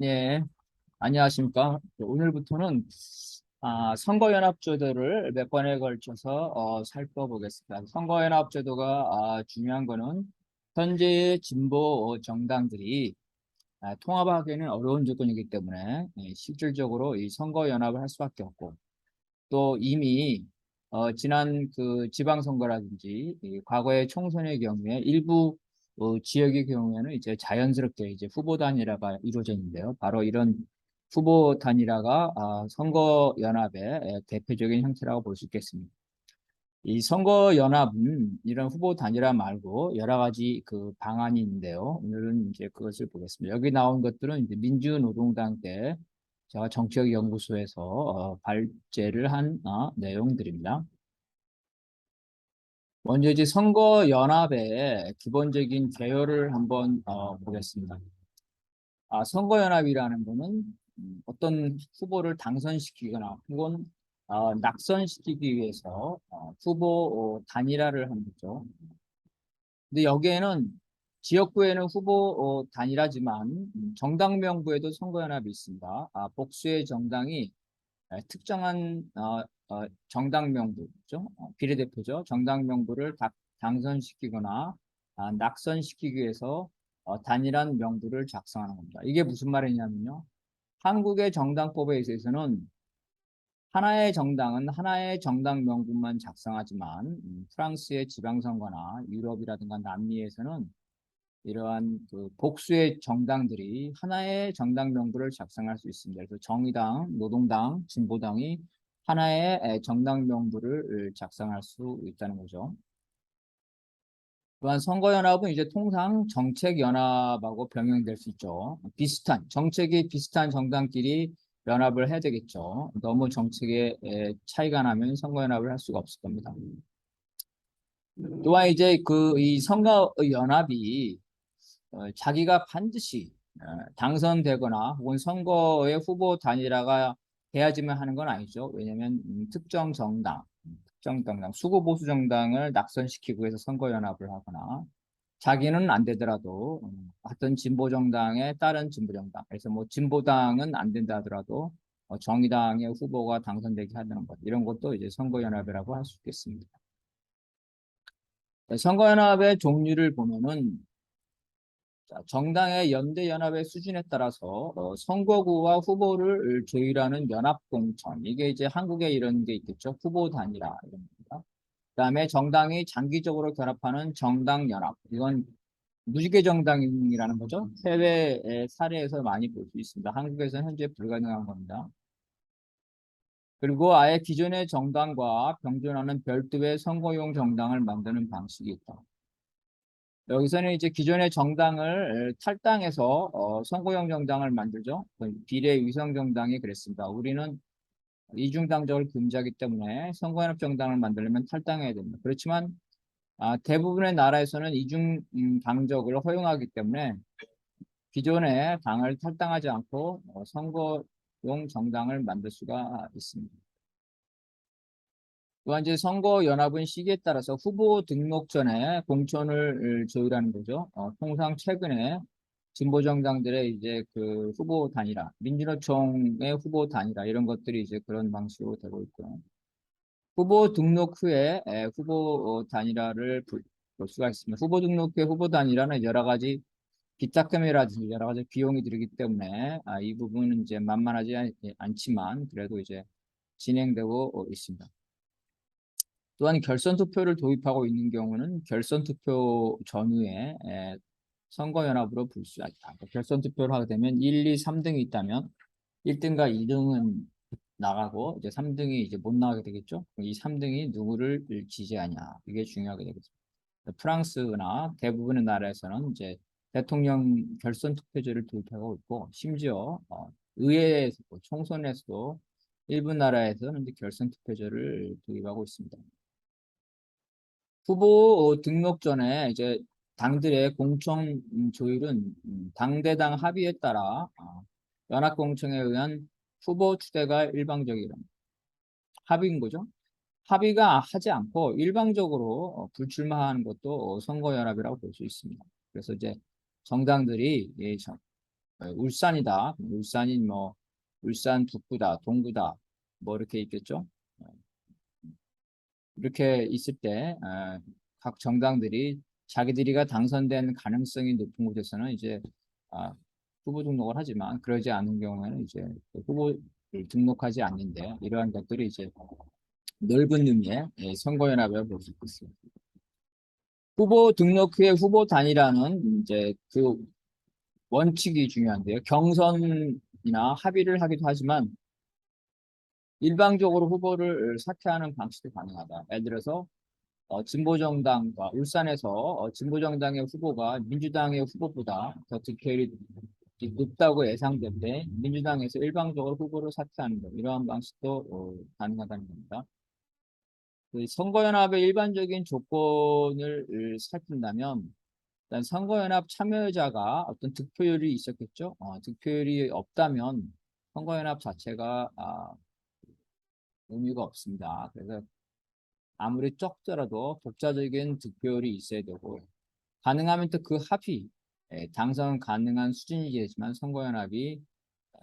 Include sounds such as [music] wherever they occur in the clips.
네, 안녕하십니까. 오늘부터는 아, 선거연합제도를 몇 번에 걸쳐서 어, 살펴보겠습니다. 선거연합제도가 아, 중요한 거는 현재의 진보 정당들이 아, 통합하기에는 어려운 조건이기 때문에 예, 실질적으로 이 선거연합을 할 수밖에 없고 또 이미 어, 지난 그 지방선거라든지 이 과거의 총선의 경우에 일부 어, 지역의 경우에는 이제 자연스럽게 이제 후보 단일화가 이루어져 있는데요. 바로 이런 후보 단일화가 아, 선거 연합의 대표적인 형태라고 볼 수 있겠습니다. 이 선거 연합은 이런 후보 단일화 말고 여러 가지 그 방안이 있는데요. 오늘은 이제 그것을 보겠습니다. 여기 나온 것들은 이제 민주노동당 때 제가 정책연구소에서 어, 발제를 한 어, 내용들입니다. 먼저 이제 선거 연합의 기본적인 개요를 한번 어, 보겠습니다. 아, 선거 연합이라는 거는 음, 어떤 후보를 당선시키거나 혹은 어, 낙선시키기 위해서 어, 후보 어, 단일화를 하는 거죠. 근데 여기에는 지역구에는 후보 어, 단일화지만 음, 정당 명부에도 선거연합이 있습니다. 아, 복수의 정당이 에, 특정한 어, 어, 정당 명부죠. 어, 비례대표죠. 정당 명부를 다, 당선시키거나 아, 낙선시키기 위해서 어, 단일한 명부를 작성하는 겁니다. 이게 무슨 말이냐면요. 한국의 정당법에 있어서는 하나의 정당은 하나의 정당 명부만 작성하지만 음, 프랑스의 지방선거나 유럽이라든가 남미에서는 이러한 그 복수의 정당들이 하나의 정당 명부를 작성할 수 있습니다. 그래서 정의당, 노동당, 진보당이 하나의 에, 정당 명부를 작성할 수 있다는 거죠. 또한 선거연합은 이제 통상 정책연합하고 병행될 수 있죠. 비슷한, 정책이 비슷한 정당끼리 연합을 해야 되겠죠. 너무 정책에 에, 차이가 나면 선거연합을 할 수가 없을 겁니다. 또한 이제 그 이 선거연합이 어, 자기가 반드시 어, 당선되거나 혹은 선거의 후보 단일화가 돼야지만 하는 건 아니죠. 왜냐하면 음, 특정 정당, 특정 정당, 수구 보수 정당을 낙선시키기 위해서 선거 연합을 하거나 자기는 안 되더라도 음, 어떤 진보 정당의 다른 진보 정당, 그래서 뭐 진보당은 안 된다 하더라도 어, 정의당의 후보가 당선되게 하는 것 이런 것도 이제 선거 연합이라고 할 수 있겠습니다. 네, 선거 연합의 종류를 보면은 자, 정당의 연대 연합의 수준에 따라서 어, 선거구와 후보를 조율하는 연합 공천 이게 이제 한국에 이런 게 있겠죠 후보 단일화 이런 겁니다. 그다음에 정당이 장기적으로 결합하는 정당 연합 이건 무지개 정당이라는 거죠 해외의 사례에서 많이 볼 수 있습니다. 한국에서는 현재 불가능한 겁니다. 그리고 아예 기존의 정당과 병존하는 별도의 선거용 정당을 만드는 방식이 있다. 여기서는 이제 기존의 정당을 탈당해서 어, 선거용 정당을 만들죠. 그 비례 위성 정당이 그랬습니다. 우리는 이중당적을 금지하기 때문에 선거연합 정당을 만들려면 탈당해야 됩니다. 그렇지만 아, 대부분의 나라에서는 이중당적을 허용하기 때문에 기존의 당을 탈당하지 않고 어, 선거용 정당을 만들 수가 있습니다. 또한 이제 선거연합은 시기에 따라서 후보 등록 전에 공천을 조율하는 거죠. 어, 통상 최근에 진보 정당들의 이제 그 후보 단일화, 민주노총의 후보 단일화 이런 것들이 이제 그런 방식으로 되고 있고요. 후보 등록 후에 에, 후보 단일화를 볼, 볼 수가 있습니다. 후보 등록 후에 후보 단일화는 여러 가지 기탁금이라든지 여러 가지 비용이 들기 때문에 아, 이 부분은 이제 만만하지 않, 않지만 그래도 이제 진행되고 있습니다. 또한 결선 투표를 도입하고 있는 경우는 결선 투표 전후에 에, 선거연합으로 볼수 있다. 그러니까 결선 투표를 하게 되면 1, 2, 3등이 있다면 1등과 2등은 나가고 이제 3등이 이제 못 나가게 되겠죠. 이 3등이 누구를 지지하냐 이게 중요하게 되겠죠. 프랑스나 대부분의 나라에서는 이제 대통령 결선 투표제를 도입하고 있고 심지어 어, 의회에서 총선에서도 일부 나라에서는 이제 결선 투표제를 도입하고 있습니다. 후보 등록 전에 이제 당들의 공천 조율은 당대당 합의에 따라 어, 연합공청에 의한 후보 추대가 일방적이라 합의인 거죠. 합의가 하지 않고 일방적으로 어, 불출마하는 것도 선거연합이라고 볼 수 있습니다. 그래서 이제 정당들이 어, 울산이다. 울산이 뭐 울산 북구다, 동구다, 뭐 이렇게 있겠죠. 어, 이렇게 있을 때 각 정당들이 자기들이가 당선된 가능성이 높은 곳에서는 이제 아, 후보 등록을 하지만 그러지 않은 경우에는 이제 그 후보를 등록하지 않는데 이러한 것들이 이제 넓은 의미의 예, 선거연합이라고 볼수 있습니다. 후보 등록 후에 후보 단위라는 이제 그 원칙이 중요한데요. 경선이나 합의를 하기도 하지만 일방적으로 후보를 사퇴하는 방식도 가능하다. 예를 들어서 어, 진보정당과 울산에서 어, 진보정당의 후보가 민주당의 후보보다 더 득표율이 높다고 때 민주당에서 일방적으로 후보를 사퇴하는 것 이러한 방식도 어, 가능하다는 겁니다. 그 선거연합의 일반적인 조건을 살핀다면 일단 선거연합 참여자가 어떤 득표율이 있었겠죠. 어, 득표율이 없다면 선거연합 자체가 아, 의미가 없습니다. 그래서 아무리 적더라도 독자적인 득표율이 있어야 되고 가능하면 또 그 합이 예, 당선 가능한 수준이 되지만 선거연합이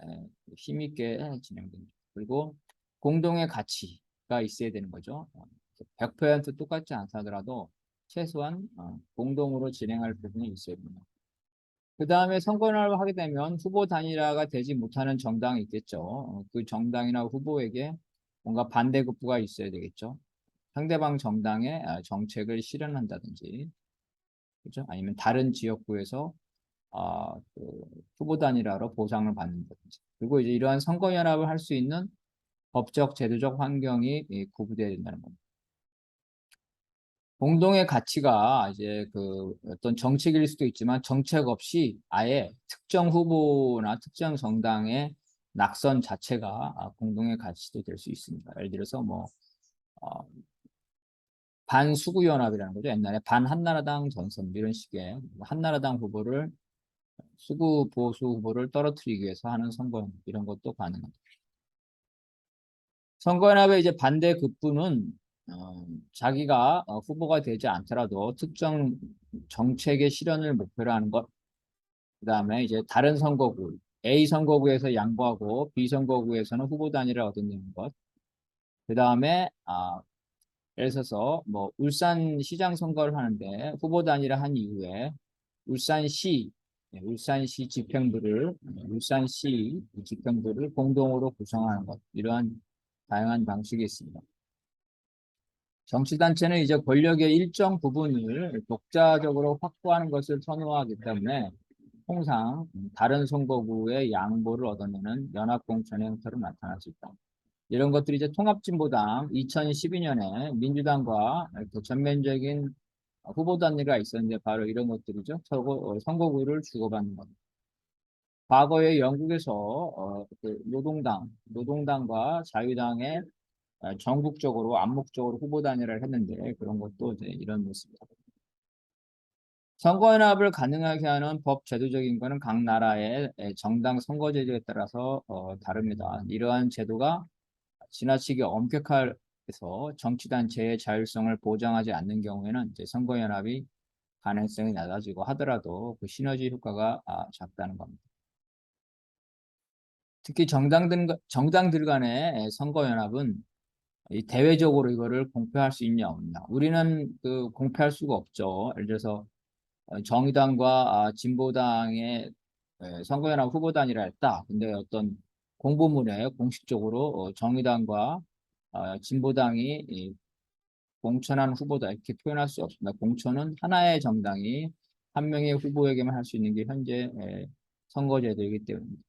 에, 힘있게 진행됩니다. 그리고 공동의 가치가 있어야 되는 거죠. 어, 100% 똑같지 않다더라도 최소한 어, 공동으로 진행할 부분이 있어야 됩니다. 그 다음에 선거연합을 하게 되면 후보 단일화가 되지 못하는 정당이 있겠죠. 어, 그 정당이나 후보에게 뭔가 반대급부가 있어야 되겠죠. 상대방 정당의 아, 정책을 실현한다든지, 그렇죠? 아니면 다른 지역구에서 아, 그 후보 단일화로 보상을 받는다든지. 그리고 이제 이러한 선거 연합을 할 수 있는 법적, 제도적 환경이 예, 구비되어야 된다는 겁니다. 공동의 가치가 이제 그 어떤 정책일 수도 있지만 정책 없이 아예 특정 후보나 특정 정당의 낙선 자체가 아, 공동의 가치도 될 수 있습니다. 예를 들어서 뭐 어, 반수구연합이라는 거죠. 옛날에 반한나라당 전선 이런 식의 한나라당 후보를 수구 보수 후보를 떨어뜨리기 위해서 하는 선거 이런 것도 가능합니다. 선거연합의 이제 반대 급부는 어, 자기가 어, 후보가 되지 않더라도 특정 정책의 실현을 목표로 하는 것, 그 다음에 이제 다른 선거구, A 선거구에서 양보하고 B 선거구에서는 후보 단위를 얻어내는 것, 그 다음에 아, 예를 들어서 뭐 울산 시장 선거를 하는데 후보 단위를 한 이후에 울산시 네, 울산시 집행부를 울산시 집행부를 공동으로 구성하는 것 이러한 다양한 방식이 있습니다. 정치단체는 이제 권력의 일정 부분을 독자적으로 확보하는 것을 선호하기 때문에 통상 다른 선거구의 양보를 얻어내는 연합공천의 형태로 나타날 수 있다. 이런 것들이 이제 통합진보당 2012년에 민주당과 이렇게 전면적인 후보 단위가 있었는데 바로 이런 것들이죠. 선거, 선거구를 주고받는 겁니다. 과거에 영국에서 어, 그 노동당, 노동당과 자유당의 어, 전국적으로 암묵적으로 후보 단일화를 했는데 그런 것도 이제 이런 모습입니다. 선거연합을 가능하게 하는 법 제도적인 것은 각 나라의 정당 선거제도에 따라서 어, 다릅니다. 이러한 제도가 지나치게 엄격해서 정치단체의 자율성을 보장하지 않는 경우에는 이제 선거연합이 가능성이 낮아지고 하더라도 그 시너지 효과가 아, 작다는 겁니다. 특히 정당들, 정당들 간의 선거연합은 이 대외적으로 이거를 공표할 수 있냐 없냐. 우리는 그 공표할 수가 없죠. 예를 들어서 어, 정의당과 아, 진보당의 선거연합 후보단이라 했다. 근데 어떤 공보문에 공식적으로 어, 정의당과 어, 진보당이 공천한 후보다 이렇게 표현할 수 없습니다. 공천은 하나의 정당이 한 명의 후보에게만 할 수 있는 게 현재 선거제도이기 때문입니다.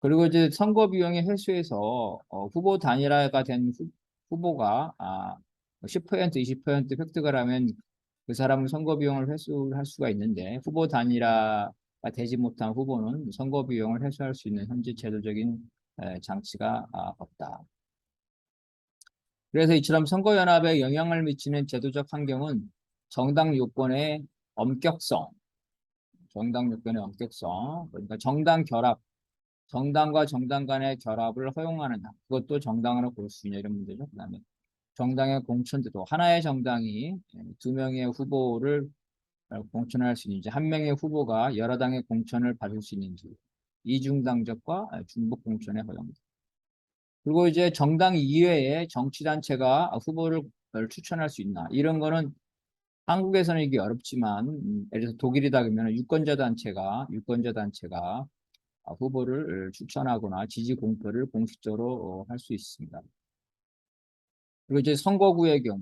그리고 이제 선거 비용의 회수에서 어, 후보 단일화가 된 후, 보가 아, 10% 20% 획득을 하면 그 사람은 선거 비용을 회수할 수가 있는데 후보 단일화가 되지 못한 후보는 선거 비용을 회수할 수 있는 현재 제도적인 에, 장치가 아, 없다. 그래서 이처럼 선거연합에 영향을 미치는 제도적 환경은 정당 요건의 엄격성, 정당 요건의 엄격성, 그러니까 정당 결합, 정당과 정당 간의 결합을 허용하느냐 그것도 정당으로 볼 수 있냐 이런 문제죠. 그 다음에 정당의 공천제도 하나의 정당이 두 명의 후보를 공천을 할수 있는지, 한 명의 후보가 여러 당의 공천을 받을 수 있는지, 이중당적과 중복 공천의 허용입니다. 그리고 이제 정당 이외에 정치단체가 후보를 추천할 수 있나 이런 거는 한국에서는 이게 어렵지만 음, 예를 들어서 독일이다 그러면 유권자 단체가 유권자 단체가 아, 후보를 추천하거나 지지 공표를 공식적으로 할 수 있습니다. 그리고 이제 선거구의 경우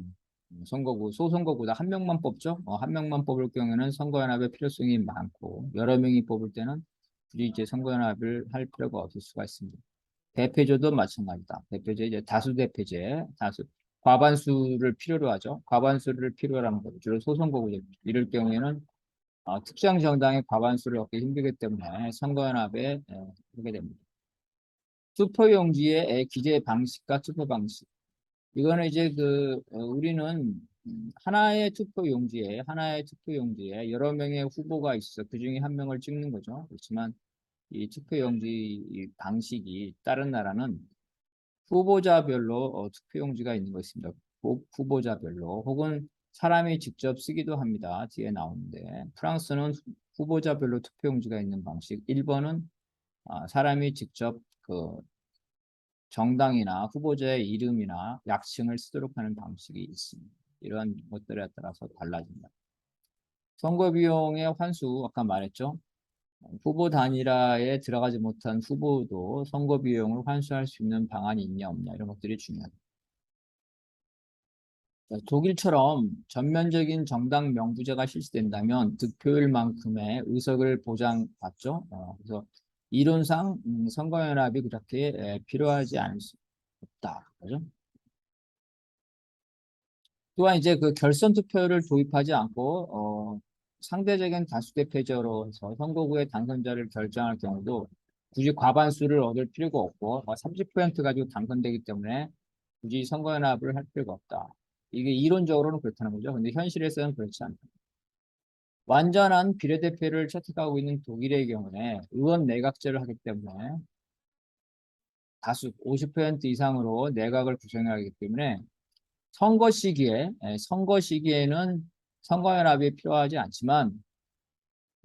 음, 선거구 소선거구다 한 명만 뽑죠. 어, 한 명만 뽑을 경우에는 선거연합의 필요성이 많고 여러 명이 뽑을 때는 굳이 이제 선거연합을 할 필요가 없을 수가 있습니다. 대표제도 마찬가지다. 대표제 이제 다수 대표제 다수 과반수를 필요로 하죠. 과반수를 필요로 하는 거죠. 주로 소선거구죠. 이럴 경우에는 어, 특정 정당의 과반수를 얻기 힘들기 때문에 선거연합에 에, 하게 됩니다. 투표용지의 기재 방식과 투표 방식. 이거는 이제 그 어, 우리는 음, 하나의 투표 용지에 하나의 투표 용지에 여러 명의 후보가 있어 그 중에 한 명을 찍는 거죠. 그렇지만 이 투표 용지 방식이 다른 나라는 후보자별로 어, 투표 용지가 있는 거 있습니다. 후보자별로 혹은 사람이 직접 쓰기도 합니다. 뒤에 나오는데 프랑스는 후보자별로 투표 용지가 있는 방식 1번은 아, 사람이 직접 그 정당이나 후보자의 이름이나 약칭을 쓰도록 하는 방식이 있습니다. 이런 것들에 따라서 달라집니다. 선거 비용의 환수 아까 말했죠. 후보 단일화에 들어가지 못한 후보도 선거 비용을 환수할 수 있는 방안이 있냐 없냐 이런 것들이 중요합니다. 독일처럼 전면적인 정당 명부제가 실시된다면 득표율만큼의 의석을 보장받죠. 어, 그래서 이론상 음, 선거연합이 그렇게 에, 필요하지 않을 수 없다. 그죠? 또한 이제 그 결선 투표를 도입하지 않고 어, 상대적인 다수대표제로 해서 선거구의 당선자를 결정할 경우도 굳이 과반수를 얻을 필요가 없고 30% 가지고 당선되기 때문에 굳이 선거연합을 할 필요가 없다. 이게 이론적으로는 그렇다는 거죠. 근데 현실에서는 그렇지 않다. 완전한 비례대표를 채택하고 있는 독일의 경우에 의원 내각제를 하기 때문에 다수 50% 이상으로 내각을 구성하기 때문에 선거 시기에 예, 선거 시기에는 선거연합이 필요하지 않지만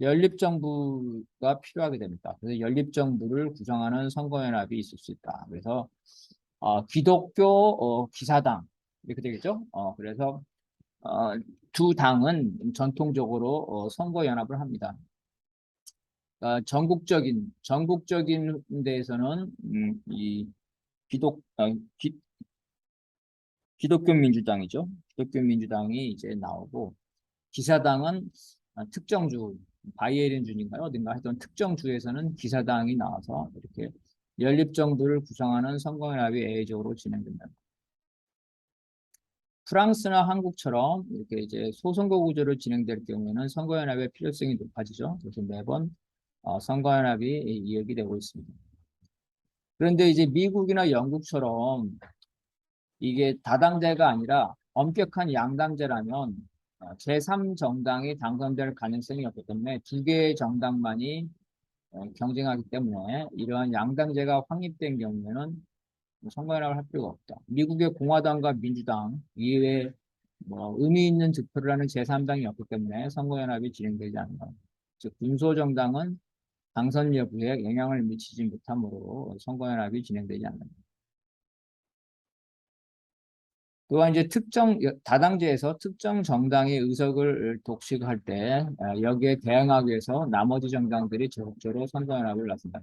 연립정부가 필요하게 됩니다. 그래서 연립정부를 구성하는 선거연합이 있을 수 있다. 그래서 어, 기독교 어, 기사당 이렇게 되겠죠. 어, 그래서 어, 두 당은 전통적으로 어, 선거 연합을 합니다. 어, 전국적인 전국적인 데에서는 음, 이 기독 어, 기, 기독교 민주당이죠. 기독교 민주당이 이제 나오고 기사당은 아, 특정 주 바이에른 주인가요? 어딘가 하여튼 특정 주에서는 기사당이 나와서 이렇게 연립 정부를 구성하는 선거연합이 예외적으로 진행된다. 프랑스나 한국처럼 이렇게 이제 소선거 구조로 진행될 경우에는 선거연합의 필요성이 높아지죠. 그래서 매번 어, 선거연합이 이야기 되고 있습니다. 그런데 이제 미국이나 영국처럼 이게 다당제가 아니라 엄격한 양당제라면 어, 제3정당이 당선될 가능성이 없기 때문에 두 개의 정당만이 어, 경쟁하기 때문에 이러한 양당제가 확립된 경우에는 선거연합을 할 필요가 없다. 미국의 공화당과 민주당 이외에 뭐 의미 있는 득표를 하는 제3당이 없기 때문에 선거연합이 진행되지 않는다. 즉 군소정당은 당선 여부에 영향을 미치지 못하므로 선거연합이 진행되지 않는다. 또한 이제 특정 다당제에서 특정 정당의 의석을 독식할 때 아, 여기에 대응하기 위해서 나머지 정당들이 적극적으로 선거연합을 나선다.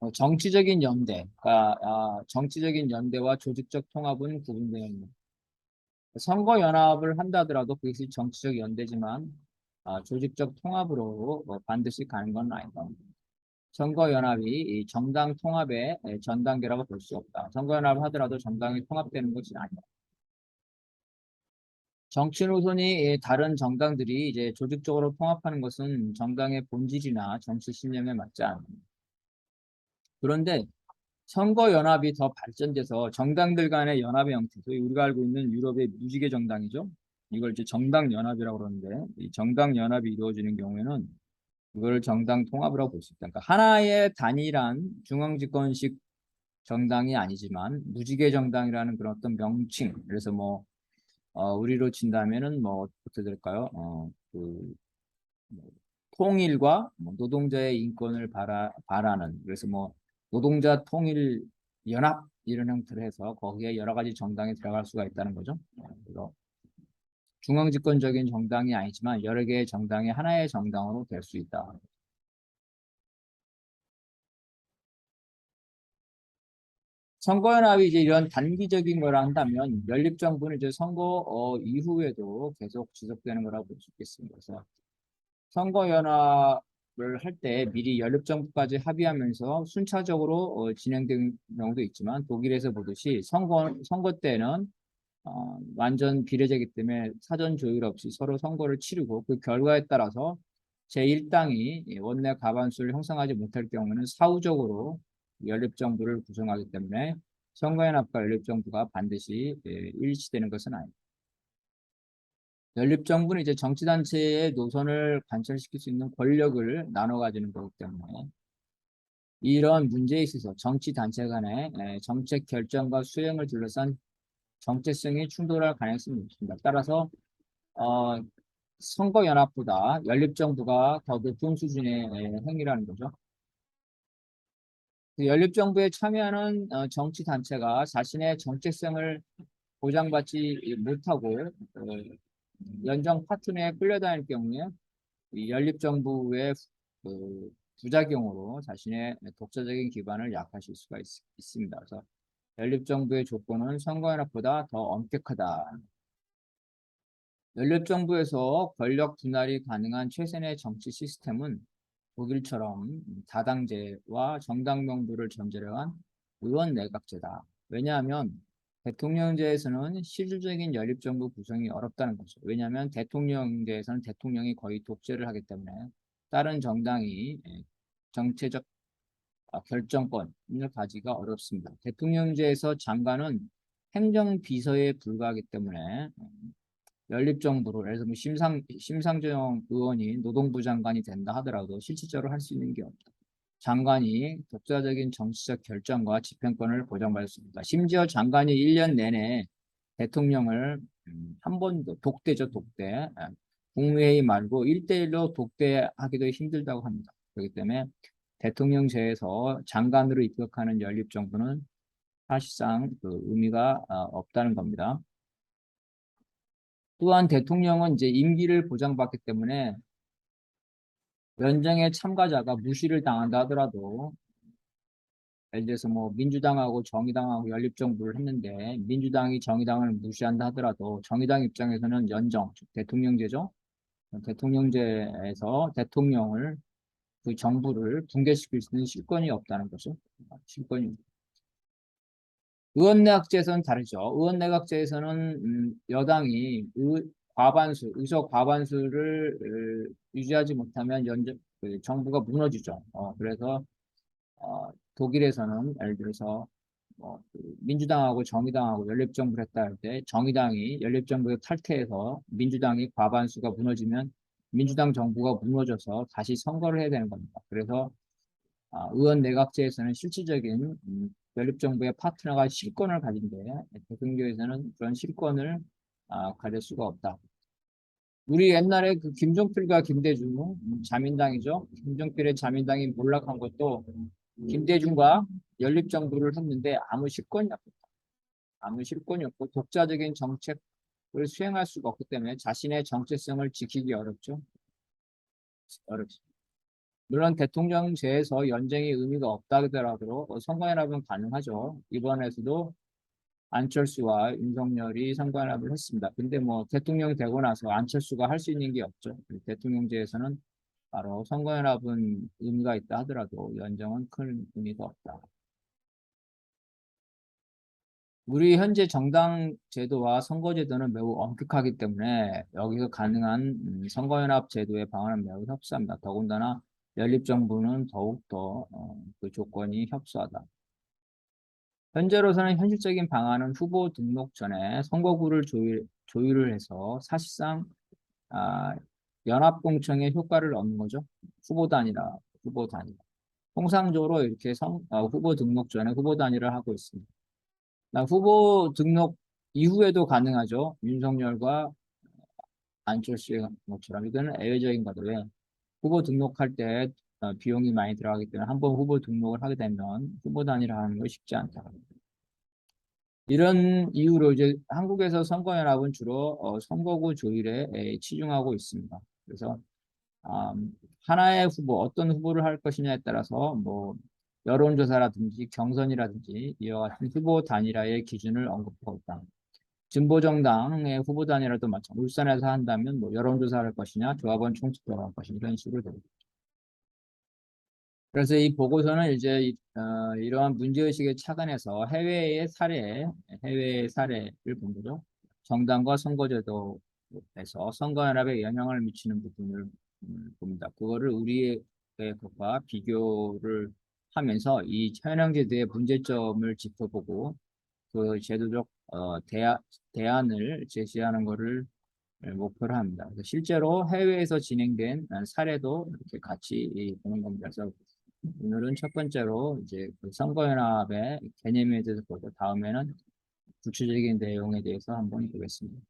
어, 정치적인 연대, 가 아, 정치적인 연대와 조직적 통합은 구분되어 있는. 선거 연합을 한다더라도 그것이 정치적 연대지만 아, 조직적 통합으로 뭐 반드시 가는 건 아니다. 선거 연합이 정당 통합의 전 단계라고 볼 수 없다. 선거 연합을 하더라도 정당이 통합되는 것이 아니다. 정치 노선이 다른 정당들이 이제 조직적으로 통합하는 것은 정당의 본질이나 정치 신념에 맞지 않습니다. 그런데 선거연합이 더 발전돼서 정당들 간의 연합의 형태, 소위 우리가 알고 있는 유럽의 무지개 정당이죠. 이걸 이제 정당연합이라고 그러는데 이 정당연합이 이루어지는 경우에는 그걸 정당 통합이라고 볼 수 있다. 그러니까 하나의 단일한 어, 우리로 친다면은 뭐 어떻게 될까요? 어, 그 뭐, 통일과 뭐 노동자의 인권을 바라, 바라는 그래서 뭐 노동자 통일 연합 이런 형태로 해서 거기에 여러 가지 정당이 들어갈 수가 있다는 거죠. 어, 그래서 중앙 집권적인 정당이 아니지만 여러 개의 정당이 하나의 정당으로 될 수 있다. 선거연합이 이제 이런 단기적인 걸 한다면 연립정부는 이제 선거 어, 이후에도 계속 지속되는 거라고 볼 수 있겠습니다. 그래서 선거연합을 할 때 미리 연립정부까지 합의하면서 순차적으로 어, 진행된 경우도 있지만 독일에서 보듯이 선거 선거 때는 어, 완전 비례제이기 때문에 사전 조율 없이 서로 선거를 치르고 그 결과에 따라서 제1당이 원내 과반수를 형성하지 못할 경우는 사후적으로 연립정부를 구성하기 때문에 선거연합과 연립정부가 반드시 예, 일치되는 것은 아닙니다. 연립정부는 이제 정치단체의 노선을 관철시킬 수 있는 권력을 나눠 가지는 거기 때문에 이런 문제에 있어서 정치단체 간의 예, 정책 결정과 수행을 둘러싼 정체성이 충돌할 가능성이 있습니다. 따라서 어, 선거연합보다 연립정부가 더 높은 수준의 예, 행위라는 거죠. 그 연립정부에 참여하는 어, 정치단체가 자신의 정체성을 보장받지 못하고 어, 연정 파트너에 끌려다닐 경우에 이 연립정부의 그 부작용으로 자신의 독자적인 기반을 약화하실 수가 있, 있습니다. 그래서 연립정부의 조건은 선거연합보다 더 엄격하다. 연립정부에서 권력 분할이 가능한 최선의 정치 시스템은 독일처럼 다당제와 정당 명부를 전제로 한 의원 내각제다. 왜냐하면 대통령제에서는 실질적인 연립정부 구성이 어렵다는 거죠. 왜냐하면 대통령제에서는 대통령이 거의 독재를 하기 때문에 다른 정당이 예, 정체적 아, 결정권을 가지기가 어렵습니다. 대통령제에서 장관은 행정비서에 불과하기 때문에 음, 연립정부로 예를 뭐 심상 심상정 의원이 노동부 장관이 된다 하더라도 실질적으로 할 수 있는 게 없다. 장관이 독자적인 정치적 결정과 집행권을 보장받습니다. 심지어 장관이 1년 내내 대통령을 음, 한 번도 독대죠 독대 예. 국무회의 말고 1대1로 독대하기도 힘들다고 합니다. 그렇기 때문에 대통령제에서 장관으로 입각하는 연립정부는 사실상 그 의미가 어, 없다는 겁니다. 또한 대통령은 이제 임기를 보장받기 때문에 연정의 참가자가 무시를 당한다 하더라도 예를 들어서 뭐 민주당하고 정의당하고 연립정부를 했는데 민주당이 정의당을 무시한다 하더라도 정의당 입장에서는 연정, 즉 대통령제죠. 대통령제에서 대통령을 그 정부를 붕괴시킬 수 있는 실권이 없다는 거죠. 실권이 의원내각제에서는 다르죠. 의원내각제에서는 음, 여당이 의, 과반수, 의석 과반수를 으, 유지하지 못하면 연정, 그 정부가 무너지죠. 어, 그래서 어, 독일에서는 예를 들어서 뭐, 그 민주당하고 정의당하고 연립정부를 했다 할 때 정의당이 연립정부에 탈퇴해서 민주당이 과반수가 무너지면 민주당 정부가 무너져서 다시 선거를 해야 되는 겁니다. 그래서 아, 의원 내각제에서는 실질적인 음, 연립정부의 파트너가 실권을 가진데 대통령에서는 그런 실권을 아, 가질 수가 없다. 우리 옛날에 그 김종필과 김대중 음, 자민당이죠. 김종필의 자민당이 몰락한 것도 김대중과 연립정부를 했는데 아무 실권이 없다. 아무 실권이 없고 독자적인 정책을 수행할 수가 없기 때문에 자신의 정체성을 지키기 어렵죠. 어렵습니다. 물론 대통령제에서 연정이 의미가 없다 하더라도 선거연합은 가능하죠. 이번에서도 안철수와 윤석열이 선거연합을 했습니다. 근데 뭐 대통령이 되고 나서 안철수가 할 수 있는 게 없죠. 대통령제에서는 바로 선거연합은 의미가 있다 하더라도 연정은 큰 의미가 없다. 우리 현재 정당 제도와 선거 제도는 매우 엄격하기 때문에 여기서 가능한 음, 선거연합 제도의 방안은 매우 협소합니다. 더군다나 연립정부는 더욱더 어, 그 조건이 협소하다. 현재로서는 현실적인 방안은 후보 등록 전에 선거구를 조율, 조율을 해서 사실상 아, 연합공청의 효과를 얻는 거죠. 후보 단위라, 후보 단위. 통상적으로 이렇게 성, 아, 후보 등록 전에 후보 단위를 하고 있습니다. 나 후보 등록 이후에도 가능하죠. 윤석열과 안철수의 것처럼 이거는 예외적인 거죠. 왜? 후보 등록할 때 어, 비용이 많이 들어가기 때문에 한 번 후보 등록을 하게 되면 후보 단위라 하는 거 쉽지 않다. 이런 이유로 이제 한국에서 선거연합은 주로 어, 선거구 조율에 에, 치중하고 있습니다. 그래서 음, 하나의 후보, 어떤 후보를 할 것이냐에 따라서 뭐 여론조사라든지 경선이라든지 이와 같은 [laughs] 후보 단일화의 기준을 언급하고 있다. 진보정당의 후보 단일화도 마찬가지. 울산에서 한다면 뭐 여론조사를 할 것이냐, 조합원 총투표를 할 것이냐 이런 식으로 되고. 그래서 이 보고서는 이제 이, 어, 이러한 문제의식에 착안해서 해외의 사례, 해외의 사례를 본 거죠. 정당과 선거제도에서 선거연합에 영향을 미치는 부분을 음, 봅니다. 그거를 우리의 것과 비교를 하면서 이 현행제도의 문제점을 짚어보고 그 제도적 어, 대안, 대안을 제시하는 것을 목표로 합니다. 실제로 해외에서 진행된 사례도 이렇게 같이 보는 겁니다. 그래서 오늘은 첫 번째로 이제 그 선거연합의 개념에 대해서 보고 다음에는 구체적인 내용에 대해서 한번 보겠습니다.